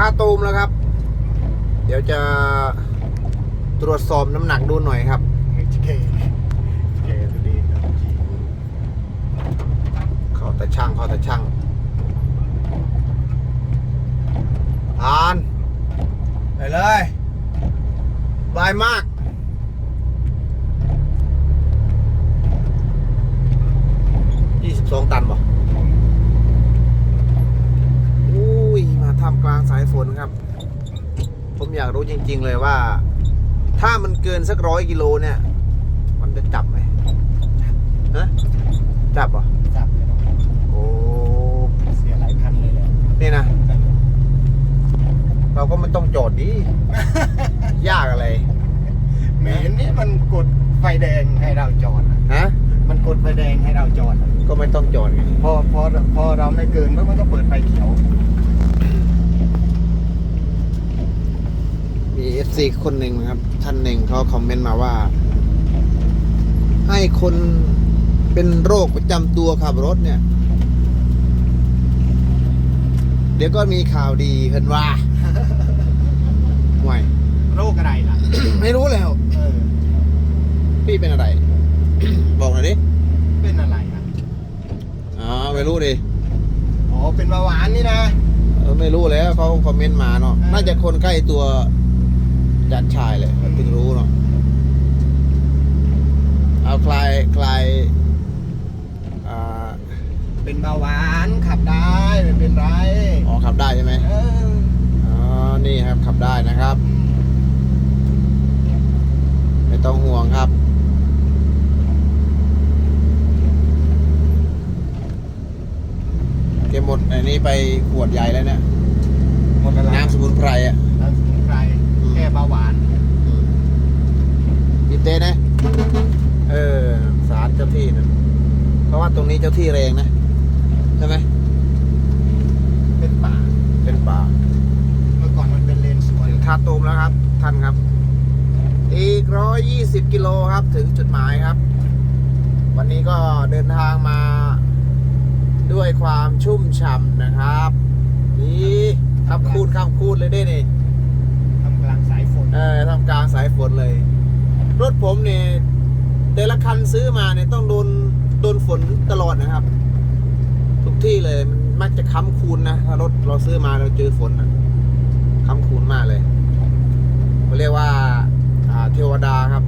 ท่าตูมแล้วครับ เดี๋ยวจะตรวจสอบน้ำหนักดูหน่อยครับเกเกตัวดีครับจีเข้าแต่ช่างเข้าแต่ช่างอ่านไปเลยบายมากยี่สิบสองตันบ่อุ้ย มา ทำกลางสายฝนครับ ผมอยากรู้จริง ๆ เลยว่า ถ้ามันเกินสักร้อยกิโลเนี่ย มันจะจับไหมฮะจับเหรอจับเลยเนาะโอ้เสียหลายพันเลยแหละนี่นะ เราก็ไม่ต้องจอดดิ ยากอะไรเหม็นนี่มันกดไฟแดงให้เราจอดอะฮะมันกดไฟแดงให้เราจอดอะก็ไม่ต้องจอดไงพอพอพอเราไม่เกินปุ๊บมันก็เปิดไฟเขียว มีเอฟซีคนหนึ่งนะครับ ท่านหนึ่งเขาคอมเมนต์มาว่า ให้คนเป็นโรคประจำตัวขับรถเนี่ย เดี๋ยวก็มีข่าวดีเห็นว่าห่วยโรคอะไรล่ะ ไม่รู้แล้วเออพี่เป็นอะไร บอกหน่อยดิ เป็นอะไรอะอ๋อไม่รู้ดิอ๋อเป็นเบาหวานนี่นะ เออไม่รู้แล้วเขาคอมเมนต์มาเนาะเออน่าจะคนใกล้ตัว จัดชายเลยมันถึงรู้เนาะเอาคลายคลายอ่าเป็นเบาหวานขับได้ไม่เป็นไรอ๋อขับได้ใช่ไหมเอออ๋อนี่ครับขับได้นะครับ ไม่ต้องห่วงครับเก็บหมดอันนี้ไปขวดใหญ่แล้วเนี่ยหมดแล้วน้ำสมุนไพรอะ เบาหวานอืมบีบเต้นะ เออ สารเจ้าที่นะเพราะว่าตรงนี้เจ้าที่แรงนะ ใช่ไหม เป็นป่า เป็นป่า เมื่อก่อนมันเป็นเลนสวนถึงท่าตูมแล้วครับ ท่านครับ อีกร้อยยี่สิบกิโลครับ ถึงจุดหมายครับ วันนี้ก็เดินทางมาด้วยความชุ่มฉ่ำนะครับ นี่ขับคูดขับคูดเลยได้นี่ ทำกลางสายฝน เออทำกลางสายฝนเลย รถผมเนี่ยแต่ละคันซื้อมาเนี่ยต้องโดนโดนฝนตลอดนะครับ ทุกที่เลยมันมักจะค้ำคูนนะถ้ารถเราซื้อมาเราเจอฝนนะค้ำคูนมากเลยเขาเรียกว่าอ่าเทวดาครับ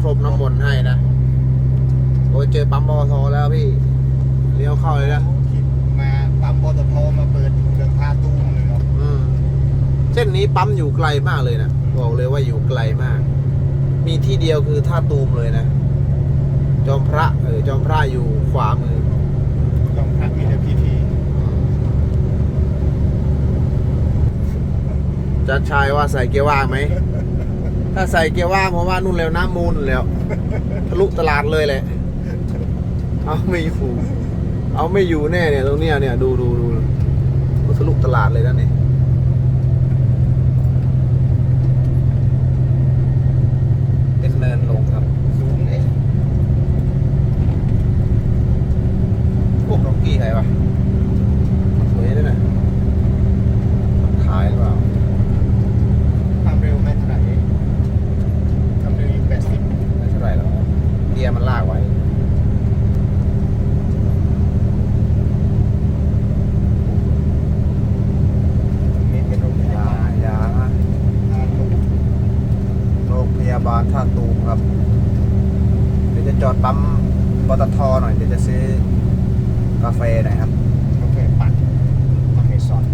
พรมน้ำมนต์ให้นะโอ้ยเจอปั๊มบอทอแล้วพี่เลี้ยวเข้าเลยนะคิดมาปั๊มปตทมาเปิดเรื่องพาตูมเลยเนาะอืมเส้นนี้ปั๊มอยู่ไกลมากเลยนะ บอกเลยว่าอยู่ไกลมาก มีที่เดียวคือท่าตูมเลยนะ จอมพระเออจอมพระอยู่ขวามือต้องพระมีแต่พิธีจัดชายว่าใส่เกียร์ว่างไหม ถ้าใส่เกียร์ว่างผมว่านู่นแล้วน้ำมูลแล้ว ทะลุตลาดเลยแหละ เอาไม่อยู่ เอาไม่อยู่แน่เนี่ยตรงเนี้ยเนี่ยดูดูดูทะลุตลาดเลยนะเนี่ยเป็นเนินลงครับ สูงเลย พวกร็อกกี้ใครวะสวยด้วยนะขายหรือเปล่า ความเร็วไม่เท่าไหร่ความเร็วอยู่แปดสิบ ไม่เท่าไหร่หรอกเกียร์มันลากไว้ นี่เป็นโรงพยาบาล ยา พาตูม โรงพยา บาลท่าตูมครับ เดี๋ยวจะจอดปั๊มปตทหน่อย เดี๋ยวจะซื้อกาแฟหน่อยครับกาแฟปั่นอเมซอน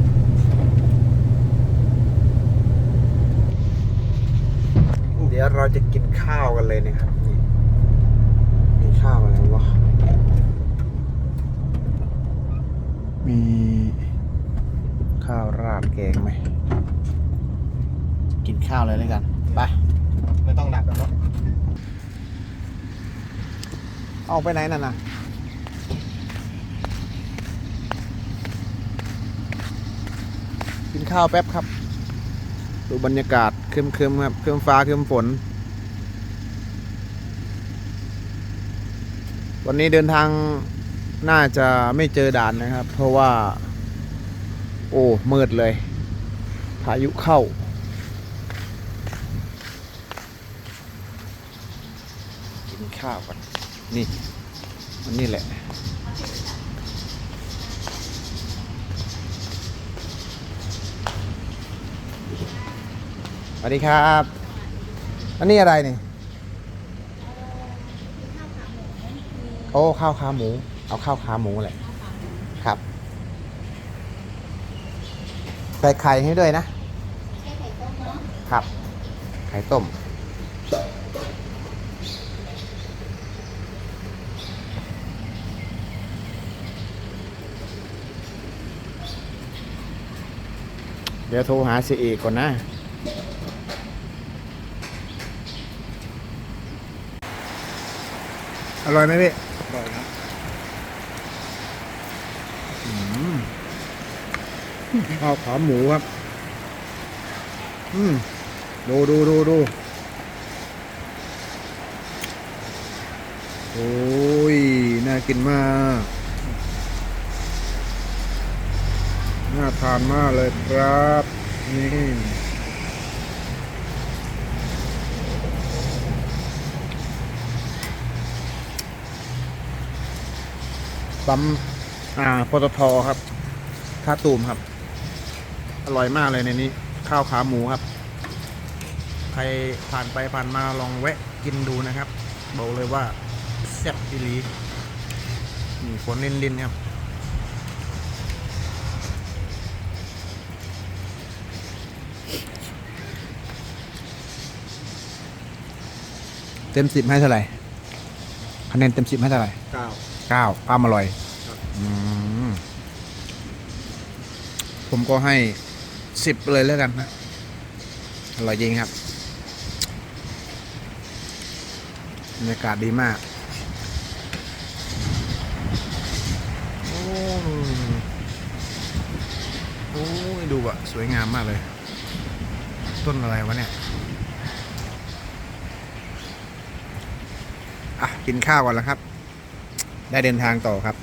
เดี๋ยวเราจะกินข้าวกันเลยนะครับนี่มีข้าวอะไรวะ มีข้าวราดแกงไหม กินข้าวเลยแล้วกัน ไป ไม่ต้องดักแล้วเนาะเอาไปไหนนั่นน่ะกินข้าวแป๊บครับ ดูบรรยากาศครึมๆครับครึมฟ้าครึมฝน วันนี้เดินทางน่าจะไม่เจอด่านนะครับ เพราะว่า โอ้มืดเลย พายุเข้า กิน ข้าวก่อนนี่มันนี่แหละ สวัสดีครับ อันนี้อะไรนี่ โอ้ ข้าวขาหมู เอาข้าวขาหมูแหละ ครับ ใส่ไข่ให้ด้วยนะ ครับ ไข่ต้ม เดี๋ยวโทรหาเสียเอกก่อนนะ อร่อยไหมพี่อร่อยนะข้าวขาหมูครับ อืม ดูดูดูดูโอ้ย น่ากินมาก น่าทานมากเลยครับ นี่ปั๊มอ่าปตทครับท่าตูมครับ อร่อยมากเลยในนี้ ข้าวขาหมูครับ ใครผ่านไปผ่านมาลองแวะกินดูนะครับ บอกเลยว่าแซ่บอีหลีนี่ฝนลินลินๆครับ เต็มสิบให้เท่าไหร่คะแนนเต็มสิบให้เท่าไหร่เก้า เก้าความอร่อยครับ อืมผมก็ให้สิบเลยแล้วกันนะอร่อยจริงครับบรรยากาศดีมากโอ้โอ้ยดูอะสวยงามมากเลย ต้นอะไรวะเนี่ย อะ กินข้าวก่อนแล้วครับ ได้เดินทางต่อครับ